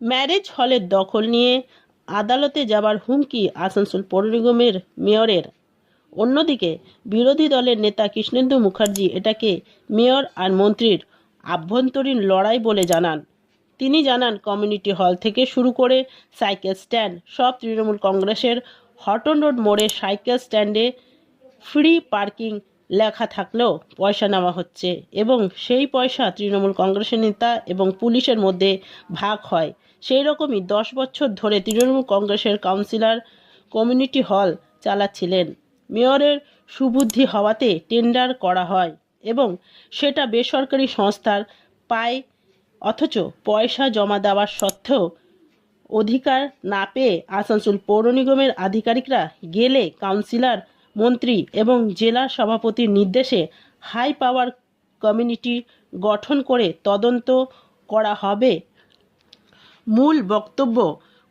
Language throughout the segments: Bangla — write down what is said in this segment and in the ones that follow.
ম্যারেজ হলের দখল নিয়ে আদালতে যাবার হুমকি আসানসোল পৌর নিগমের মেয়রের। অন্যদিকে বিরোধী দলের নেতা কৃষ্ণেন্দু মুখার্জি এটাকে মেয়র আর মন্ত্রীর আভ্যন্তরীণ লড়াই বলে জানান। তিনি জানান, কমিউনিটি হল থেকে শুরু করে সাইকেল স্ট্যান্ড, সব তৃণমূল কংগ্রেসের হটন রোড মোড়ে সাইকেল স্ট্যান্ডে ফ্রি পার্কিং লেখা থাকলেও পয়সা নেওয়া হচ্ছে এবং সেই পয়সা তৃণমূল কংগ্রেসের নেতা এবং পুলিশের মধ্যে ভাগ হয়। সেই রকমই দশ বছর ধরে তৃণমূল কংগ্রেসের কাউন্সিলর কমিউনিটি হল চালাচ্ছিলেন। মেয়রের সুবুদ্ধি হওয়াতে টেন্ডার করা হয় এবং সেটা বেসরকারি সংস্থার পায়, অথচ পয়সা জমা দেওয়ার সত্ত্বেও অধিকার না পেয়ে আসানসোল পৌর নিগমের আধিকারিকরা গেলে কাউন্সিলর মন্ত্রী এবং জেলা সভাপতির নির্দেশে হাই পাওয়ার কমিউনিটি গঠন করে তদন্ত করা হবে। মূল বক্তব্য,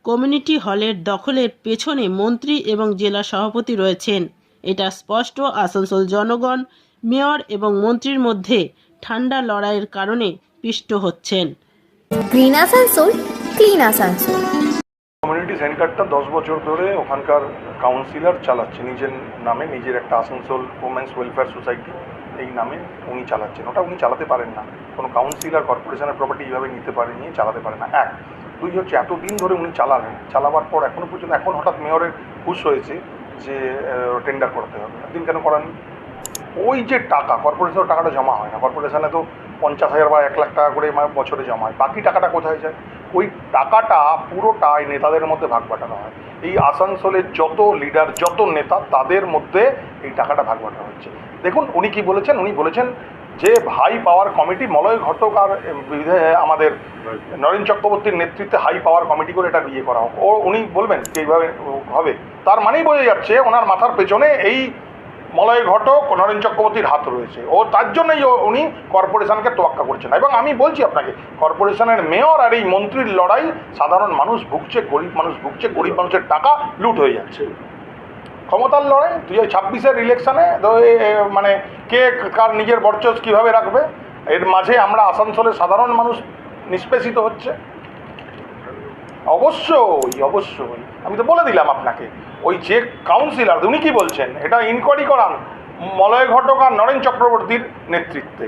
কমিউনিটি হলের দখলের পেছনে মন্ত্রী এবং জেলা সভাপতি রয়েছেন। এটা স্পষ্ট, আসানসোল জনগণ, মেয়র এবং মন্ত্রীর মধ্যে ঠান্ডা লড়াইয়ের কারণে পিষ্ট হচ্ছেন। Green Asansol, clean Asansol. Community সেন্টারটা দশ বছর ধরে ওখানকার কাউন্সিলর চালাচ্ছে। নিজের নামে, নিজের একটা আসানসোল ওমেন্স ওয়েলফেয়ার সোসাইটি এই নামে উনি চালাচ্ছেন। ওটা উনি চালাতে পারেন না। কোনো কাউন্সিলর কর্পোরেশনের প্রপার্টি এইভাবে নিতে পারে নিয়ে চালাতে পারে না। এক। দুই হচ্ছে এতদিন ধরে উনি চালালেন। চালাবার পর এখনও পর্যন্ত, এখন হঠাৎ মেয়রের খুশ হয়েছে যে টেন্ডার করতে হবে। একদিন কেন করান ওই যে টাকা কর্পোরেশনের টাকাটা জমা হয় না। কর্পোরেশনে তো পঞ্চাশ হাজার বা এক লাখ টাকা করে বছরে জমা হয়। বাকি টাকাটা কোথায় যায়? ওই টাকাটা পুরোটাই নেতাদের মধ্যে ভাগ বাটানো হয়। এই আসানসোলের যত লিডার যত নেতা, তাদের মধ্যে এই টাকাটা ভাগ বাটানো হচ্ছে। দেখুন, উনি কি বলেছেন? উনি বলেছেন যে ভাই পাওয়ার কমিটি মলয় ঘটক আর আমাদের নরেন চক্রবর্তীর নেতৃত্বে হাই পাওয়ার কমিটি করে এটা বিয়ে করা হোক। ও, উনি বলবেন যে, এইভাবে হবে। তার মানেই বোঝা যাচ্ছে, ওনার মাথার পেছনে এই মলয় ঘটক, নরেন চক্রবর্তীর হাত রয়েছে। ও তার জন্যই উনি কর্পোরেশনকে তোয়াক্কা করছেন। এবং আমি বলছি আপনাকে, কর্পোরেশনের মেয়র আর এই মন্ত্রীর লড়াই, সাধারণ মানুষ ভুগছে, গরিব মানুষ ভুগছে, গরিব মানুষের টাকা লুট হয়ে যাচ্ছে। ক্ষমতার লড়াই, দুই হাজার ছাব্বিশের ইলেকশনে মানে কে কার নিজের বর্চস কীভাবে রাখবে? এর মাঝে আমরা আসানসোলের সাধারণ মানুষ নিষ্পেষিত হচ্ছে। অবশ্যই অবশ্যই। আমি তো বলে দিলাম আপনাকে, ওই যে কাউন্সিলর উনি কি বলছেন? এটা ইনকোয়ারি করান মলয় ঘটক আর নরেন চক্রবর্তীর নেতৃত্বে।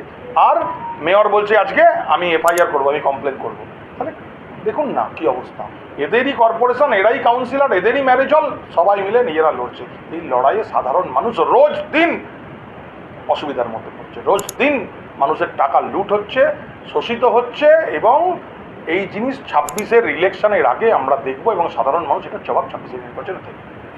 আর মেয়র বলছে, আজকে আমি এফআইআর করব, আমি কমপ্লেন করব। তাহলে দেখুন না কি অবস্থা। এদেরই কর্পোরেশন এরাই কাউন্সিলর এদেরই ম্যারেজ হল সবাই মিলে নিজেরা লড়ছে। এই লড়াইয়ে সাধারণ মানুষ রোজ দিন অসুবিধার মধ্যে পড়ছে। রোজ দিন মানুষের টাকা লুট হচ্ছে, শোষিত হচ্ছে এবং এই জিনিস ছাব্বিশের ইলেকশনের আগে আমরা দেখব এবং সাধারণ মানুষ এটা জবাব ছাব্বিশের নির্বাচনে দেবে।